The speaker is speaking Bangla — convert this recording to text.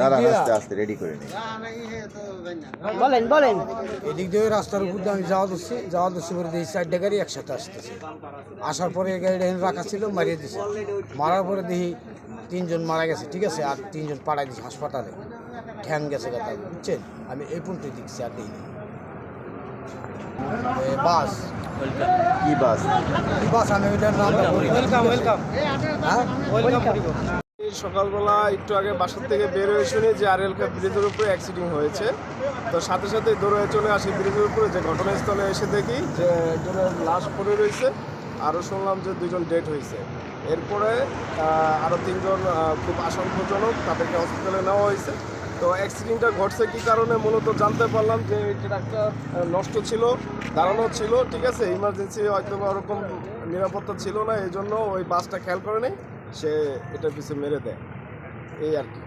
দাঁড়ান আস্তে আস্তে রেডি করে নিই বলেন বলেন। এদিক দিয়ে রাস্তার উপর দিয়ে আমি যাওয়া ধরছি যাওয়া ধরছি পরে দেখি চারটে গাড়ি একসাথে আসতেছে। আসার পরে এই গাড়িটা এখানে রাখা ছিল মারিয়ে দিছে। মারার পরে দেখি তিনজন মারা গেছে ঠিক আছে? আর তিনজন পাড়ায় দিছে হাসপাতালে। ঠ্যাং গেছে কথা বুঝছেন? আমি এই পর্যন্ত দেখছি আর দিই বাস। কি বাস? কি বাস? আমি ওইটার নাম ওয়েলকাম ওয়েলকাম হ্যাঁ? এই সকালবেলা একটু আগে বাসার থেকে বের হয়ে শুনি যে আর এল ব্রিজের উপরে অ্যাক্সিডেন্ট হয়েছে। তো সাথে সাথে দৌড়ে চলে আসি ব্রিজের উপরে, যে ঘটনাস্থলে এসে দেখি যে একজনের লাশ পড়ে রয়েছে। আরও শুনলাম যে দুজন ডেট হয়েছে। এরপরে আরও তিনজন খুব আশঙ্কাজনক তাদেরকে হসপিটালে নেওয়া হয়েছে। তো অ্যাক্সিডেন্টটা ঘটছে কী কারণে মূলত জানতে পারলাম যে ট্রাকটা নষ্ট ছিল, দাঁড়ানো ছিল, ঠিক আছে? ইমার্জেন্সি হয়তো ওরকম নিরাপত্তা ছিল না এই জন্য ওই বাসটা খেয়াল করে নেই সে এটা পিছিয়ে মেরে দেয়। এই আর কি।